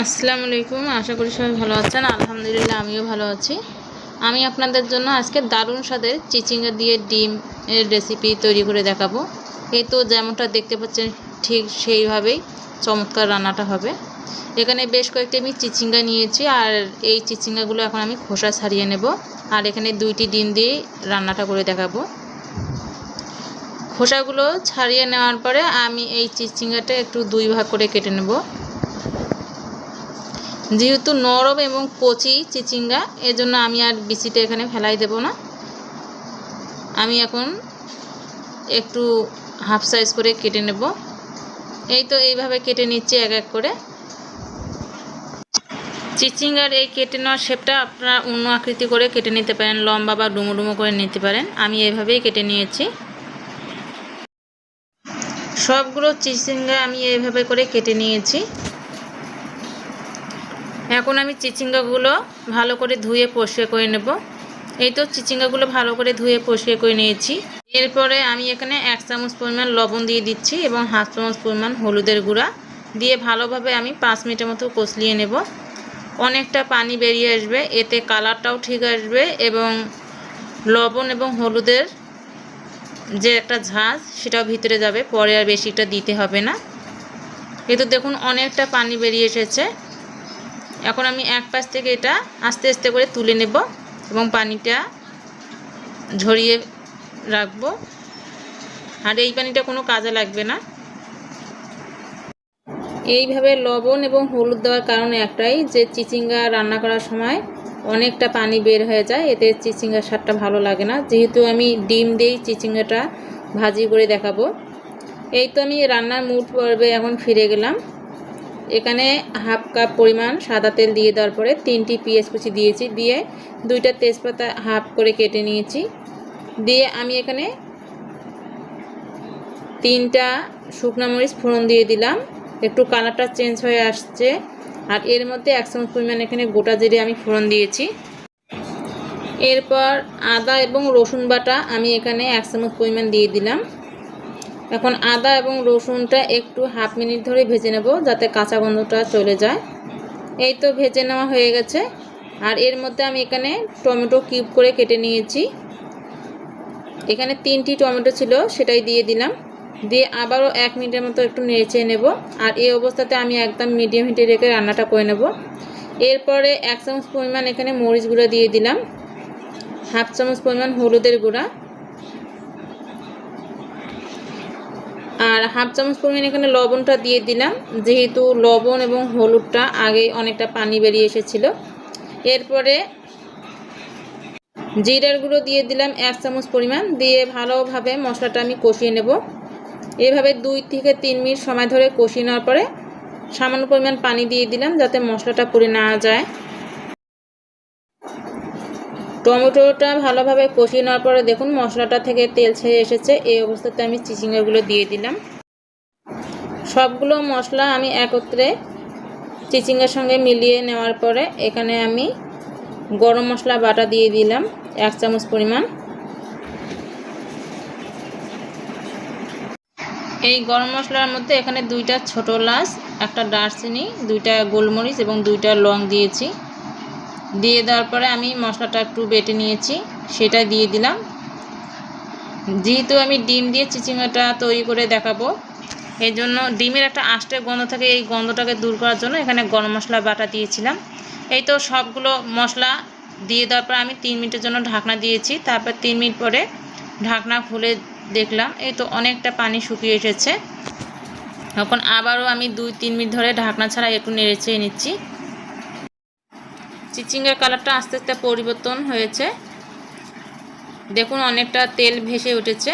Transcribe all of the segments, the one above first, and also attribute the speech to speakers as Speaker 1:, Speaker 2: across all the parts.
Speaker 1: আসসালামু আলাইকুম, আশা করি সবাই ভালো আছেন। আলহামদুলিল্লাহ, আমিও ভালো আছি। আমি আপনাদের জন্য আজকে দারুণ স্বাদের চিচিঙ্গা দিয়ে ডিম এর রেসিপি তৈরি করে দেখাবো। এই তো যেমনটা দেখতে পাচ্ছেন, ঠিক সেইভাবেই চমৎকার রান্নাটা হবে। এখানে বেশ কয়েকটি আমি চিচিঙ্গা নিয়েছি, আর এই চিচিঙ্গাগুলো এখন আমি খোসা ছাড়িয়ে নেব, আর এখানে দুইটি ডিম দিয়ে রান্নাটা করে দেখাবো। খোসাগুলো ছাড়িয়ে নেওয়ার পরে আমি এই চিচিঙ্গাটা একটু দুই ভাগ করে কেটে নেব। যেহেতু নরম এবং কচি চিচিঙ্গা, এজন্য আমি আর বিচিটা এখানে ফেলাই দেব না। আমি এখন একটু হাফ সাইজ করে কেটে নেব। এই তো এইভাবে কেটে নিচ্ছি এক এক করে। চিচিঙ্গার এই কেটে নেওয়ার শেপটা আপনারা অন্য আকৃতি করে কেটে নিতে পারেন, লম্বা বা ডুমো ডুমো করে নিতে পারেন। আমি এইভাবেই কেটে নিয়েছি। সবগুলো চিচিঙ্গা আমি এইভাবে করে কেটে নিয়েছি। এখন আমি চিচিঙ্গাগুলো ভালো করে ধুয়ে পরিষ্কার করে নেব। এই তো চিচিঙ্গাগুলো ভালো করে ধুয়ে পরিষ্কার করে নিয়েছি। এরপরে আমি এখানে এক চামচ পরিমাণ লবণ দিয়ে দিচ্ছি এবং হাফ চামচ পরিমাণ হলুদের গুঁড়া দিয়ে ভালোভাবে আমি পাঁচ মিনিটের মতো কষলিয়ে নেব। অনেকটা পানি বেরিয়ে আসবে, এতে কালারটাও ঠিক আসবে এবং লবণ এবং হলুদের যে একটা ঝাঁজ সেটাও ভিতরে যাবে, পরে আর বেশিটা দিতে হবে না। এই তো দেখুন, অনেকটা পানি বেরিয়ে এসেছে। এখন আমি এক পাশ থেকে এটা আস্তে আস্তে করে তুলে নেব এবং পানিটা ঝরিয়ে রাখব। আর এই পানিটা কোনো কাজে লাগবে না। এইভাবে লবণ এবং হলুদ দেওয়ার কারণে একটাই যে চিচিঙ্গা রান্না করার সময় অনেকটা পানি বের হয়ে যায়, এতে চিচিঙ্গার স্বাদটা ভালো লাগে না। যেহেতু আমি ডিম দিয়েই চিচিঙ্গাটা ভাজি করে দেখাবো। এই তো আমি রান্নার মুড পর্বে এখন ফিরে গেলাম। এখানে হাফ কাপ পরিমাণ সাদা তেল দিয়ে দেওয়ার পরে তিনটি পেঁয়াজ কুচি দিয়েছি, দিয়ে দুইটা তেজপাতা হাফ করে কেটে নিয়েছি। দিয়ে আমি এখানে তিনটা শুকনো মরিচ ফোড়ন দিয়ে দিলাম। একটু কালারটা চেঞ্জ হয়ে আসছে আর এর মধ্যে এক চামচ পরিমাণ এখানে গোটা জিরে আমি ফোড়ন দিয়েছি। এরপর আদা এবং রসুন বাটা আমি এখানে এক চামচ পরিমাণ দিয়ে দিলাম। এখন আদা এবং রসুনটা একটু হাফ মিনিট ধরে ভেজে নেব যাতে কাঁচা গন্ধটা চলে যায়। এই তো ভেজে নেওয়া হয়ে গেছে। আর এর মধ্যে আমি এখানে টমেটো কিউব করে কেটে নিয়েছি। এখানে তিনটি টমেটো ছিল, সেটাই দিয়ে দিলাম। দিয়ে আবারও এক মিনিটের মতো একটু নেড়ে নেব। আর এই অবস্থাতে আমি একদম মিডিয়াম হিটে রেখে রান্নাটা করে নেব। এরপরে এক চামচ পরিমাণ এখানে মরিচ গুঁড়া দিয়ে দিলাম। হাফ চামচ পরিমাণ হলুদের গুঁড়া। আর হাফ চামচ পরিমাণ এখানে লবণটা দিয়ে দিলাম। যেহেতু লবণ এবং হলুদটা আগে অনেকটা পানি বেরিয়ে এসেছিল। এরপরে জিরার গুঁড়ো দিয়ে দিলাম এক চামচ পরিমাণ। দিয়ে ভালোভাবে মশলাটা আমি কষিয়ে নেব। এভাবে দুই থেকে তিন মিনিট সময় ধরে কষিয়ে নেওয়ার পরে সামান্য পরিমাণ পানি দিয়ে দিলাম যাতে মশলাটা পুড়ে না যায়। টমেটোটা ভালোভাবে কষিয়ে নেওয়ার পরে দেখুন মশলাটা থেকে তেল ছেড়ে এসেছে। এই অবস্থাতে আমি চিচিঙ্গাগুলো দিয়ে দিলাম। সবগুলো মশলা আমি একত্রে চিচিঙ্গার সঙ্গে মিলিয়ে নেওয়ার পরে এখানে আমি গরম মশলা বাটা দিয়ে দিলাম, এক চামচ পরিমাণ। এই গরম মশলার মধ্যে এখানে দুইটা ছোট লাচ একটা দারচিনি, দুইটা গোলমরিচ এবং দুইটা লং দিয়েছি। দিয়ে দেওয়ার পরে আমি মশলাটা একটু বেটে নিয়েছি, সেটা দিয়ে দিলাম। যেহেতু আমি ডিম দিয়ে চিচিঙ্গাটা তৈরি করে দেখাবো এই জন্য ডিমের একটা আষ্টে গন্ধ থাকে, এই গন্ধটাকে দূর করার জন্য এখানে গরম মশলা বাটা দিয়েছিলাম। এই তো সবগুলো মশলা দিয়ে দেওয়ার পর আমি তিন মিনিটের জন্য ঢাকনা দিয়েছি। তারপর তিন মিনিট পরে ঢাকনা খুলে দেখলাম, এই তো অনেকটা পানি শুকিয়ে এসেছে। এখন আবারও আমি দুই তিন মিনিট ধরে ঢাকনা ছাড়া একটু নেড়ে চেয়ে নিচ্ছি। চিচিঙ্গার কালারটা আস্তে আস্তে পরিবর্তন হয়েছে। দেখুন, অনেকটা তেল ভেসে উঠেছে।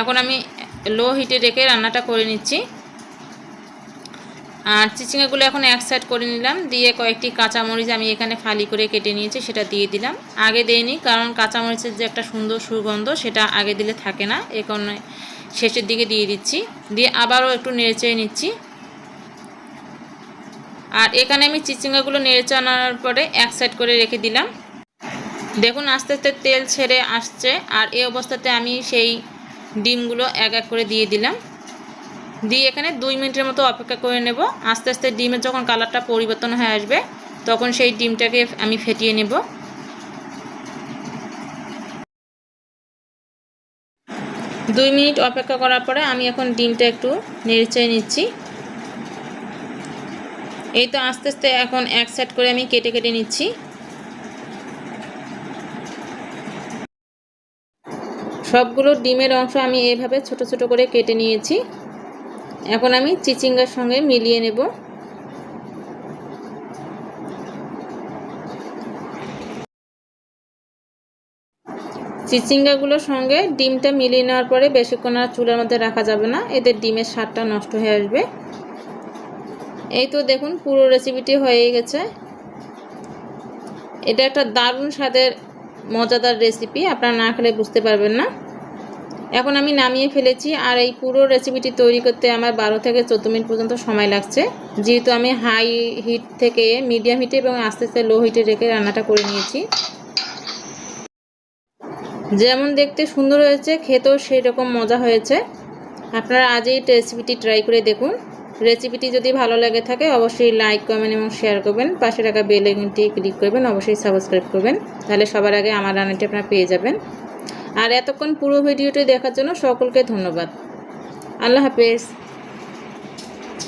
Speaker 1: এখন আমি লো হিটে রেখে রান্নাটা করে নিচ্ছি। আর চিচিঙ্গাগুলো এখন এক সাইড করে নিলাম। দিয়ে কয়েকটি কাঁচামরিচ আমি এখানে ফালি করে কেটে নিয়েছি, সেটা দিয়ে দিলাম। আগে দেইনি, কারণ কাঁচামরিচের যে একটা সুন্দর সুগন্ধ, সেটা আগে দিলে থাকে না। এ কারণে শেষের দিকে দিয়ে দিচ্ছি। দিয়ে আবারও একটু নেড়ে চেয়ে নিচ্ছি। আর এখানে আমি চিচিঙ্গাগুলো নেড়ে আনার পরে এক সাইড করে রেখে দিলাম। দেখুন আস্তে আস্তে তেল ছেড়ে আসছে আর এই অবস্থাতে আমি সেই ডিমগুলো এক এক করে দিয়ে দিলাম। দিয়ে এখানে দুই মিনিটের মতো অপেক্ষা করে নেব। আস্তে আস্তে ডিমের যখন কালারটা পরিবর্তন হয়ে আসবে, তখন সেই ডিমটাকে আমি ফেটিয়ে নেব। দুই মিনিট অপেক্ষা করার পরে আমি এখন ডিমটা একটু নেড়েচেড়ে নিচ্ছি। এই তো আস্তে আস্তে এখন এক সাইড করে আমি কেটে কেটে নিচ্ছি। সবগুলো ডিমের অংশ আমি এভাবে ছোট ছোট করে কেটে নিয়েছি। এখন আমি চিচিঙ্গার সঙ্গে মিলিয়ে নেব। চিচিঙ্গাগুলোর সঙ্গে ডিমটা মিলিয়ে নেওয়ার পরে বেশিক্ষণ আর চুলার মধ্যে রাখা যাবে না। এদের ডিমের স্বাদটা নষ্ট হয়ে আসবে। এই তো দেখুন, পুরো রেসিপিটি হয়ে গেছে। এটা একটা দারুণ স্বাদের, মজাদার রেসিপি আপনারা না খেলে বুঝতে পারবেন না। এখন আমি নামিয়ে ফেলেছি, আর এই পুরো রেসিপিটি তৈরি করতে আমার বারো থেকে চোদ্দ মিনিট পর্যন্ত সময় লাগছে। যেহেতু আমি হাই হিট থেকে মিডিয়াম হিটে এবং আস্তে আস্তে লো হিটে রেখে রান্নাটা করে নিয়েছি। যেমন দেখতে সুন্দর হয়েছে, খেতেও সেই রকম মজা হয়েছে। আপনারা আজ এই রেসিপিটি ট্রাই করে দেখুন। রেসিপিটি যদি ভালো লাগে থাকে, অবশ্যই লাইক কমেন্ট এবং শেয়ার করবেন। পাশে রাখা বেল আইকনটি ক্লিক করবেন, অবশ্যই সাবস্ক্রাইব করবেন। তাহলে সবার আগে আমার রান্নাটি আপনারা পেয়ে যাবেন। আর এতক্ষণ পুরো ভিডিওটি দেখার জন্য সকলকে ধন্যবাদ। আল্লাহ হাফেজ।